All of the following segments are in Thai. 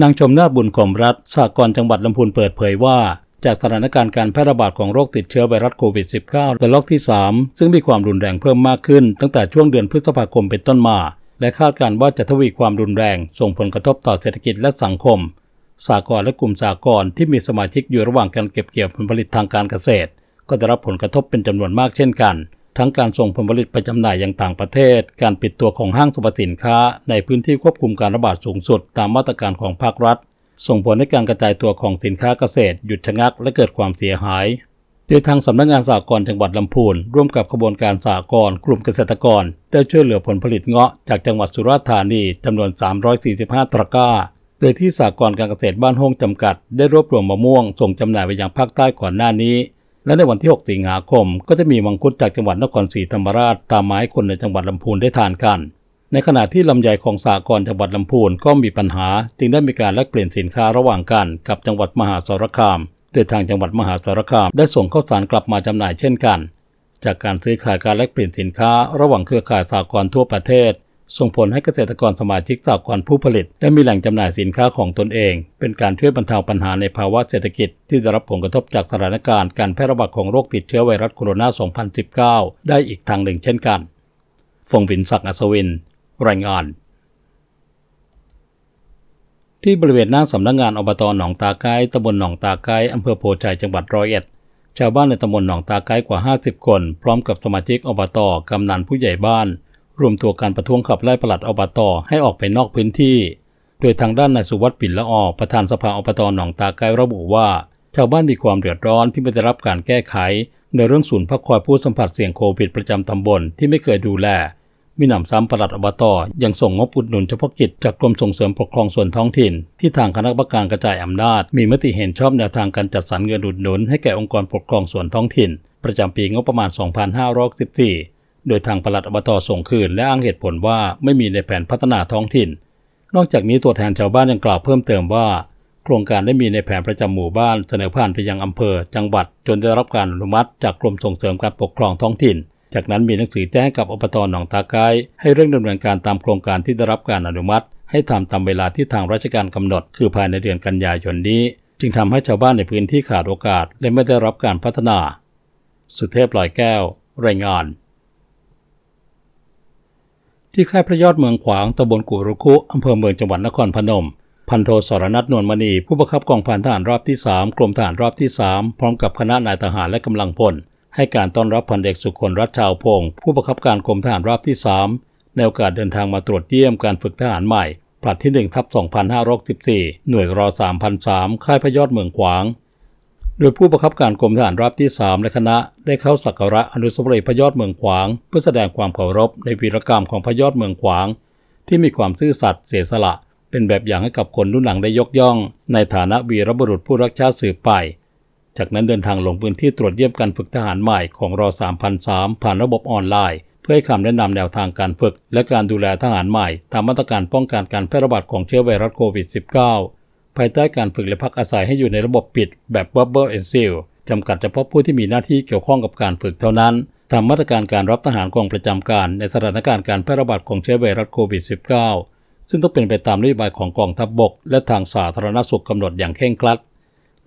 นางชมนาบุญขมรัฐสากรจังหวัดลำพูนเปิดเผยว่า จากสถานการณ์การแพร่ระบาดของโรคติดเชื้อไวรัสโควิด -19 ระลอกที่ 3 ซึ่งมีความรุนแรงเพิ่มมากขึ้น ตั้งแต่ช่วงเดือนพฤษภาคมเป็นต้นมา และคาดการณ์ว่าจะทวีความรุนแรง ส่งผลกระทบต่อเศรษฐกิจและสังคม สากรและกลุ่มสากรที่มีสมาชิกอยู่ระหว่างการเก็บเกี่ยวผลผลิตทางการเกษตร ก็ได้รับผลกระทบเป็นจำนวนมากเช่นกัน ทั้งการส่งผลผลิตไปจำหน่ายยังต่างประเทศ การปิดตัวของห้างสรรพสินค้า ในพื้นที่ควบคุมการระบาดสูงสุด ตามมาตรการของภาครัฐ ส่งผลให้การกระจายตัวของสินค้าเกษตร หยุดชะงักและเกิดความเสียหายโดยทางสำนักงานสหกรณ์จังหวัดลำพูนร่วมกับขบวนการสหกรณ์กลุ่มเกษตรกร ได้ช่วยเหลือผลผลิตเงาะจากจังหวัดสุราษฎร์ธานีจำนวน 345 ตะกร้า โดยที่สหกรณ์การเกษตรบ้านห้องจำกัด ได้รวบรวมมะม่วงส่งจำหน่ายไปยังภาคใต้ก่อนหน้านี้ และในวันที่ 6 สิงหาคม ก็จะมีมังคุดจากจังหวัดนครศรีธรรมราชตามไม้คนในจังหวัดลำพูนได้ทานกัน ในขณะที่ลำไยของสากรจังหวัดลำพูนก็มีปัญหา จึงได้มีการแลกเปลี่ยนสินค้าระหว่างกันกับจังหวัดมหาสารคามโดยทางจังหวัดมหาสารคามได้ส่งข้าวสารกลับมาจำหน่ายเช่นกัน จากการซื้อขายการแลกเปลี่ยนสินค้า ระหว่างเครือข่ายสากรทั่วประเทศ ส่งผลให้เกษตรกรสมาชิกสากรณ์ผู้ผลิต ได้มีแหล่งจำหน่ายสินค้าของตนเอง เป็นการช่วยบรรเทาปัญหาในภาวะเศรษฐกิจ ที่ได้รับผลกระทบจากสถานการณ์การแพร่ระบาดของโรคติดเชื้อไวรัสโคโรนา 2019 ได้อีกทางหนึ่งเช่นกัน ฟงวินศักดิ์อัศวิน รายงานที่บริเวณหน้าสำนักงงานอบตหนองตาไกตำบลหนองตาไกอำเภอโพชัย จังหวัดร้อยเอ็ด ชาวบ้านในตำบลหนองตาไกกว่า 50 คน พร้อมกับสมาชิกอบต กำนันผู้ใหญ่บ้าน รวมตัวการประท้วงขับไล่ปลัดอบตให้ออกไปนอกพื้นที่ โดยทางด้านนายสุวัสดิ์ปิ่นละออประธานสภาอบตหนองตาไกระบุว่า ชาวบ้านมีความเดือดร้อนที่ไม่ได้รับการแก้ไข ในเรื่องศูนย์พักคอยผู้สัมผัสเสี่ยงโควิดประจำตำบลที่ไม่เคยดูแลมีหนำซ้ำปลัดอบตยังส่งงบอุดหนุนเฉพาะกิจจากกรมส่งเสริมปกครองส่วนท้องถิ่น ที่ทางคณะกรรมการกระจายอำนาจ มีมติเห็นชอบแนวทางการจัดสรรเงินอุดหนุนให้แก่องค์กรปกครองส่วนท้องถิ่น ประจำปีงบประมาณ 2564 โดยทางปลัดอบตส่งคืนและอ้างเหตุผลว่าไม่มีในแผนพัฒนาท้องถิ่น นอกจากนี้ตัวแทนชาวบ้านยังกล่าวเพิ่มเติมว่า โครงการได้มีในแผนประจำหมู่บ้านเสนอผ่านไปยังอำเภอ จังหวัด จนได้รับการอนุมัติจากกรมส่งเสริมการปกครองท้องถิ่น จากนั้นมีหนังสือแจ้งกับอบตหนองตาไกายให้เร่งดำเนินการตามโครงการที่ได้รับการอนุมัติ ให้ทำตามเวลาที่ทางราชการกำหนด คือภายในเดือนกันยายนนี้ จึงทำให้ชาวบ้านในพื้นที่ขาดโอกาส และไม่ได้รับการพัฒนา สุเทพลอยแก้ว รายงาน ที่ค่ายพระยอดเมืองขวางตำบลกุรุคุอำเภอเมืองจังหวัดนครพนม พันโทสรนัทนวลมณี ผู้บังคับกองพันทหารรอบที่ 3 กรมทหารรอบที่ 3 พร้อมกับคณะนายทหารและกำลังพล ให้การต้อนรับพันเอกสุคนรัชชาวพงศ์ผู้บังคับการกรมทหารรอบที่ 3 ในโอกาสเดินทางมาตรวจเยี่ยมการฝึกทหารใหม่ผลัดที่1ทับ2564หน่วยรอ3003ค่ายพระยอดเมืองขวาง โดยผู้บังคับการกรมทหารราบที่ 3 และคณะได้เข้าสักการะอนุสาวรีย์พระยอดเมืองขวาง เพื่อแสดงความเคารพในวีรกรรมของพระยอดเมืองขวาง ที่มีความซื่อสัตย์เสียสละ เป็นแบบอย่างให้กับคนรุ่นหลังได้ยกย่อง ในฐานะวีรบุรุษผู้รักชาติสืบไป จากนั้นเดินทางลงพื้นที่ตรวจเยี่ยมการฝึกทหารใหม่ของรอ3003 ผ่านระบบออนไลน์ เพื่อให้คำแนะนำแนวทางการฝึก และการดูแลทหารใหม่ ตามมาตรการป้องกันการแพร่ระบาดของเชื้อไวรัสโควิด -19 ภายใต้การฝึกและพักอาศัยให้อยู่ในระบบปิดแบบ Bubble and Seal จำกัดเฉพาะผู้ที่มีหน้าที่เกี่ยวข้องกับการฝึกเท่านั้นตามมาตรการการรับทหารกองประจำการในสถานการณ์การแพร่ระบาดของเชื้อไวรัสโควิด -19 ซึ่งต้องเป็นไปตามนโยบายของกองทัพบบก และทางสาธารณสุขกำหนดอย่างเคร่งครัด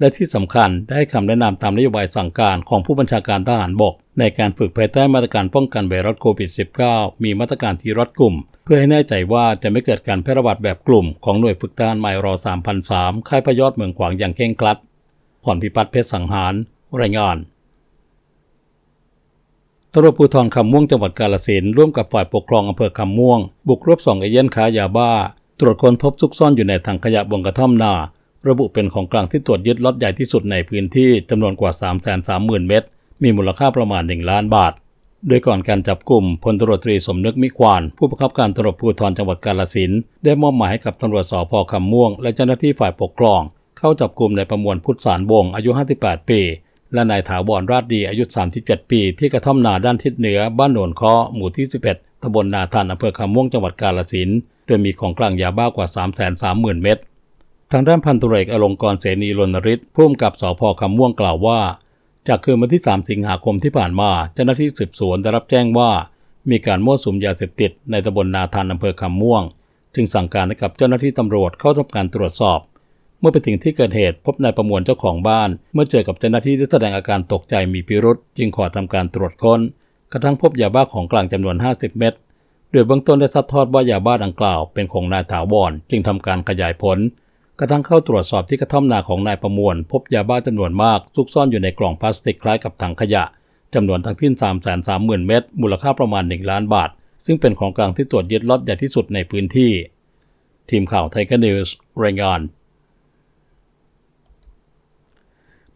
และที่สำคัญได้ให้คำแนะนำตามนโยบายสั่งการของผู้บัญชาการทหารบก ในการฝึกภายใต้มาตรการป้องกันไวรัสโควิด -19 มีมาตรการที่รัดกุม เพื่อให้แน่ใจว่าจะไม่เกิดการแพร่ระบาดแบบกลุ่มของหน่วยฝึกทหารใหม่รอ3003ค่ายพยอดเมืองขวางอย่างเคร่งครัดผ่อนพิพัฒน์เพชรสังหาร รายงานตำรวจภูธรคำม่วงจังหวัดกาฬสินร่วมกับฝ่ายปกครองอำเภอคำม่วง บุกรวบสองเอเย่นค้ายาบ้า ตรวจค้นพบซุกซ่อนอยู่ในถังขยะบนกระท่อมนา ระบุเป็นของกลางที่ตรวจยึดล็อตใหญ่ที่สุดในพื้นที่จำนวนกว่า 330,000 เม็ดมีมูลค่าประมาณ 1 ล้านบาท โดยก่อนการจับกลุ่มพลตรวจตรีสมนึกมิควาน ผู้บังคับการตำรวจภูธรจังหวัดกาฬสินได้มอบหมายให้กับตำรวจสพคำม่วง และเจ้าหน้าที่ฝ่ายปกครอง เข้าจับกลุ่มในประมวลพุทธสารวงอายุ 58 ปี และนายถาวรราชดีอายุ 37 ปี ที่กระท่อมนาด้านทิศเหนือบ้านโหนนเคาะหมู่ที่ 11ตำบลนาทันอำเภอคำม่วงจังหวัดกาฬสินโดยมีของกลางยาบ้ากว่า 330,000 เม็ด ทางด้านพันตุเรกอลงกรเสนีรณฤทธิ์ผู้กำกับสพคำม่วงกล่าวว่า จากคืนวันที่ 3 สิงหาคมที่ผ่านมาเจ้าหน้าที่สืบสวนได้รับแจ้งว่า มีการมั่วสุมยาเสพติดในตำบลนาทันอำเภอคำม่วง จึงสั่งการให้กับเจ้าหน้าที่ตำรวจเข้าทำการตรวจสอบ เมื่อไปถึงที่เกิดเหตุพบนายประมวลเจ้าของบ้าน เมื่อเจอกับเจ้าหน้าที่ที่แสดงอาการตกใจมีพิรุษจึงขอทำการตรวจค้น กระทั่งพบยาบ้าของกลางจำนวน 50 เม็ดโดยเบื้องต้นได้ซัดทอดว่ายาบ้าดังกล่าวเป็นของนายถาวรจึงทำการขยายผล กระทั่งเข้าตรวจสอบที่กระท่อมนาของนายประมวล พบยาบ้าจำนวนมากซุกซ่อนอยู่ในกล่องพลาสติกคล้ายกับถังขยะจำนวนทั้งสิ้น 330,000 เม็ดมูลค่าประมาณ 1 ล้านบาท ซึ่งเป็นของกลางที่ตรวจยึดล็อตใหญ่ที่สุดในพื้นที่ ทีมข่าวไทยกนิวส์รายงาน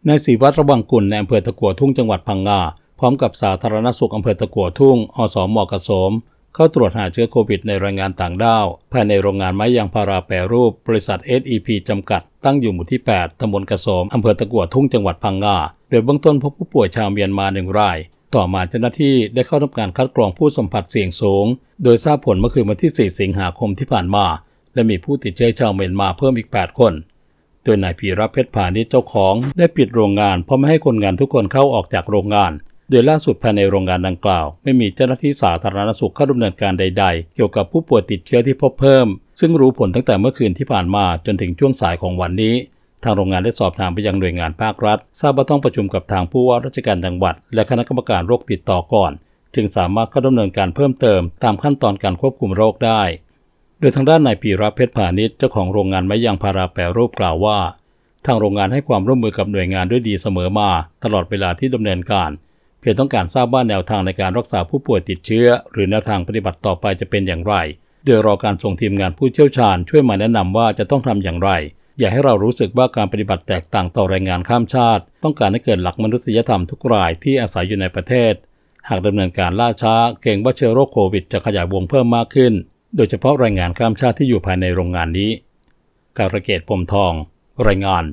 นายศรีวัตรระวังกุลในอำเภอตะกัวทุ่งจังหวัดพังงาพร้อมกับสาธารณสุขอำเภอตะกัวทุ่ง อสมกระสม เข้าตรวจหาเชื้อโควิดในแรงงานต่างด้าว ภายในโรงงานไม้ยางพาราแปรรูป บริษัท SEP จำกัด ตั้งอยู่หมู่ที่ 8 ตำบลกระสมอำเภอตะกัวทุ่งจังหวัดพังงา โดยเบื้องต้นพบผู้ป่วยชาวเมียนมาหนึ่งราย ต่อมาเจ้าหน้าที่ได้เข้าทำการคัดกรองผู้สัมผัสเสี่ยงสูง โดยทราบผลเมื่อคืนวันที่ 4 สิงหาคมที่ผ่านมา และมีผู้ติดเชื้อชาวเมียนมาเพิ่มอีก 8 คนโดยนายพีรเพชรพาณิชย์เจ้าของ ได้ปิดโรงงานเพราะไม่ให้คนงานทุกคนเข้าออกจากโรงงาน โดยล่าสุดภายในโรงงานดังกล่าว ไม่มีเจ้าหน้าที่สาธารณสุขเข้าดำเนินการใด ๆ เกี่ยวกับผู้ป่วยติดเชื้อที่พบเพิ่ม ซึ่งรู้ผลตั้งแต่เมื่อคืนที่ผ่านมาจนถึงช่วงสายของวันนี้ ทางโรงงานได้สอบถามไปยังหน่วยงานภาครัฐ ทราบว่าต้องประชุมกับทางผู้ว่าราชการจังหวัด และคณะกรรมการโรคติดต่อก่อน จึงสามารถเข้าดำเนินการเพิ่มเติม ตามขั้นตอนการควบคุมโรคได้ โดยทางด้านนายปีระเพชรพาณิชย์เจ้าของโรงงานไม้ยางพาราแปรรูปกล่าวว่า ทางโรงงานให้ความร่วมมือกับหน่วยงานด้วยดีเสมอมา ตลอดเวลาที่ดำเนินการ เพียงต้องการทราบว่าแนวทางในการรักษาผู้ป่วยติดเชื้อ หรือแนวทางปฏิบัติต่อไปจะเป็นอย่างไร โดยรอการส่งทีมงานผู้เชี่ยวชาญช่วยมาแนะนำว่าจะต้องทำอย่างไร อย่าให้เรารู้สึกว่าการปฏิบัติแตกต่างต่อแรงงานข้ามชาติ ต้องการให้เกิดหลักมนุษยธรรมทุกรายที่อาศัยอยู่ในประเทศ หากดำเนินการล่าช้า เกรงว่าเชื้อโรคโควิดจะขยายวงเพิ่มมากขึ้น โดยเฉพาะแรงงานข้ามชาติที่อยู่ภายในโรงงานนี้ การะเกตพรมทอง รายงาน